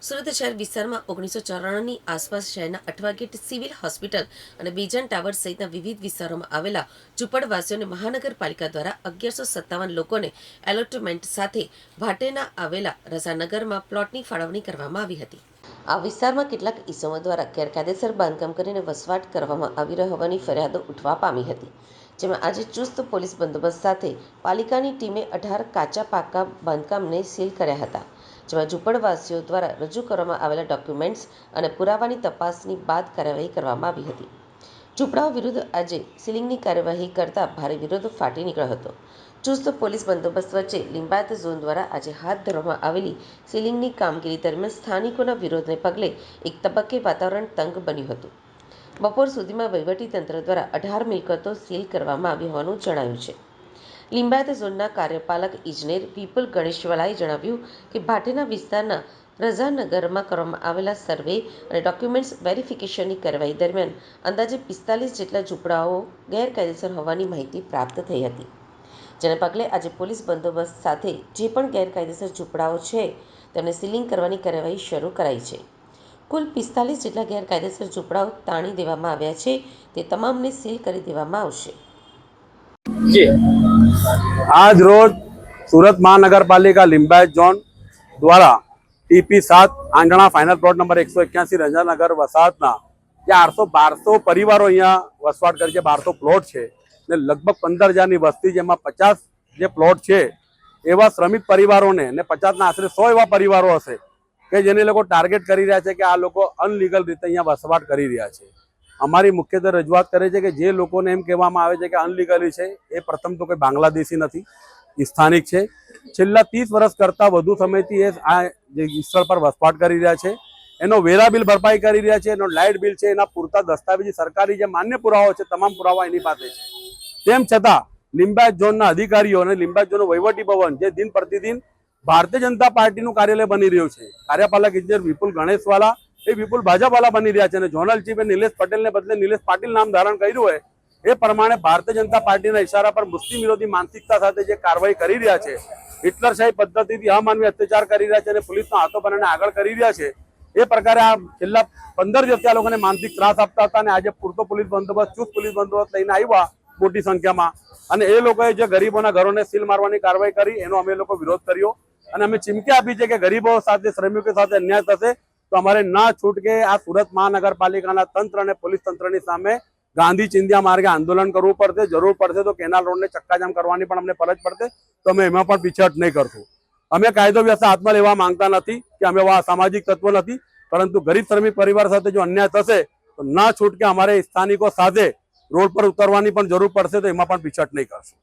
સુરત શહેર વિસ્તારમાં ઓગણીસો ચોરાણુંની આસપાસ શહેરના અઠવાગેટ સિવિલ હોસ્પિટલ અને બીજન ટાવર સહિતના વિવિધ વિસ્તારોમાં આવેલા ઝુંપડવાસીઓને મહાનગરપાલિકા દ્વારા અગિયારસો સત્તાવન લોકોને એલોટમેન્ટ સાથે ભાટેના આવેલા રઝાનગરમાં પ્લોટની ફાળવણી કરવામાં આવી હતી. આ વિસ્તારમાં કેટલાક ઇસમો દ્વારા ગેરકાયદેસર બાંધકામ કરીને વસવાટ કરવામાં આવી રહ્યો હોવાની ફરિયાદો ઉઠવા પામી હતી, જેમાં આજે ચુસ્ત પોલીસ બંદોબસ્ત સાથે પાલિકાની ટીમે અઢાર કાચા પાકા બાંધકામને સીલ કર્યા હતા. જેમાં ઝૂંપડવાસીઓ દ્વારા રજૂ કરવામાં આવેલા ડોક્યુમેન્ટ્સ અને પુરાવાની તપાસની બાદ કાર્યવાહી કરવામાં આવી હતી. ઝૂંપડાઓ વિરુદ્ધ આજે સીલિંગની કાર્યવાહી કરતા ભારે વિરોધ ફાટી નીકળ્યો હતો. ચુસ્ત પોલીસ બંદોબસ્ત વચ્ચે લિંબાયત ઝોન દ્વારા આજે હાથ ધરવામાં આવેલી સીલિંગની કામગીરી દરમિયાન સ્થાનિકોના વિરોધને પગલે એક તબક્કે વાતાવરણ તંગ બન્યું હતું. બપોર સુધીમાં વહીવટીતંત્ર દ્વારા અઢાર મિલકતો સીલ કરવામાં આવી હોવાનું જણાયું છે. લિંબાયત ઝોનના કાર્યપાલક ઇજનેર વિપુલ ગણેશવાલાએ જણાવ્યું કે ભાટેના વિસ્તારના રઝાનગરમાં કરવામાં આવેલા સર્વે અને ડોક્યુમેન્ટ્સ વેરિફિકેશનની કાર્યવાહી દરમિયાન અંદાજે પિસ્તાલીસ જેટલા ઝૂંપડાઓ ગેરકાયદેસર હોવાની માહિતી પ્રાપ્ત થઈ હતી. જેના પગલે આજે પોલીસ બંદોબસ્ત સાથે જે પણ ગેરકાયદેસર ઝૂંપડાઓ છે, તેમને સીલિંગ કરવાની કાર્યવાહી શરૂ કરાઈ છે. કુલ પિસ્તાલીસ જેટલા ગેરકાયદેસર ઝૂંપડાઓ તાણી દેવામાં આવ્યા છે, તે તમામને સીલ કરી દેવામાં આવશે. જી. આજ રોજ સુરત મહાનગરપાલિકા લિંબાયત ઝોન દ્વારા ટીપી સાત આંગણા ફાઇનલ પ્લોટ નંબર એકસો એક્યાસી રંજાનગર વસાહતના જે આઠસો બારસો પરિવારો અહીંયા વસવાટ કરે છે, બારસો પ્લોટ છે ને લગભગ પંદર હજારની વસ્તી જેમાં પચાસ જે પ્લોટ છે એવા શ્રમિક પરિવારોને ને પચાસના આશરે સો એવા પરિવારો હશે કે જેને લોકો ટાર્ગેટ કરી રહ્યા છે કે આ લોકો અનલીગલ રીતે અહીંયા વસવાટ કરી રહ્યા છે. અમારી મુખ્યત્વે રજૂઆત કરે છે કે જે લોકોને એમ કહેવામાં આવે છે કે અનલીગલી છે, એ પ્રથમ તો કોઈ બાંગ્લાદેશી નથી સ્થાનિક છે. છેલ્લા ત્રીસ વર્ષ કરતાં વધુ સમયથી એ આ જે સ્થળ પર વસવાટ કરી રહ્યા છે. એનો વેરા બિલ ભરપાઈ કરી રહ્યા છે, એનો લાઇટ બિલ છે, એના પૂરતા દસ્તાવેજી સરકારી જે માન્ય પુરાવાઓ છે, તમામ પુરાવા એની પાસે છે. તેમ છતાં, લિંબાયત ઝોનના અધિકારીઓ અને લિંબાયત ઝોનનું વહીવટી ભવન જે દિન પ્રતિદિન ભારતીય જનતા પાર્ટીનું કાર્યાલય બની રહ્યું છે. કાર્યપાલક ઇજનેર વિપુલ ગણેશવાલા એ વિપુલ ભાજપવાલા બની રહ્યા છે અને ઝોનલ ચીફે નિલેશ પટેલને બદલે નિલેશ પાટીલ નામ ધારણ કર્યું હોય, એ પ્રમાણે ભારતીય જનતા પાર્ટીના ઇશારા પર મુસ્લિમ વિરોધી માનસિકતા સાથે જે કાર્યવાહી કરી રહ્યા છે હિટલરશાહી પદ્ધતિથી અમાનવી અત્યાચાર કરી રહ્યા છે અને પોલીસના હાથો બનાવીને આગળ કરી રહ્યા છે, એ પ્રકારે આ છેલ્લા પંદર દિવસથી આ લોકોને માનસિક ત્રાસ આપતા હતા અને આજે પૂરતો પોલીસ બંદોબસ્ત, ચુસ્ત પોલીસ બંદોબસ્ત લઈને આવ્યા મોટી સંખ્યામાં. અને એ લોકોએ જે ગરીબોના ઘરોને સીલ મારવાની કાર્યવાહી કરી, એનો અમે લોકો વિરોધ કર્યો. અને અમે ચીમકી આપી છે કે ગરીબો સાથે, શ્રમિકો સાથે અન્યાય થશે તો અમારે ના છૂટકે આ સુરત મહાનગરપાલિકાના તંત્ર અને પોલીસ તંત્રની સામે ગાંધી ચિંધ્યા માર્ગે આંદોલન કરવું પડશે, જરૂર પડશે તો કેનાલ રોડને ચક્કાજામ કરવાની પણ અમને ફરજ પડશે. તો અમે એમાં પણ પીછેહટ નહીં કરશું. અમે કાયદો વ્યવસ્થા હાથમાં લેવા માંગતા નથી કે અમે સામાજિક તત્વો નથી, પરંતુ ગરીબ શ્રમિક પરિવાર સાથે જો અન્યાય થશે, તો ના છૂટકે અમારે સ્થાનિકો સાથે રોડ પર ઉતરવાની પણ જરૂર પડશે તો એમાં પણ પીછટ નહીં કરશું.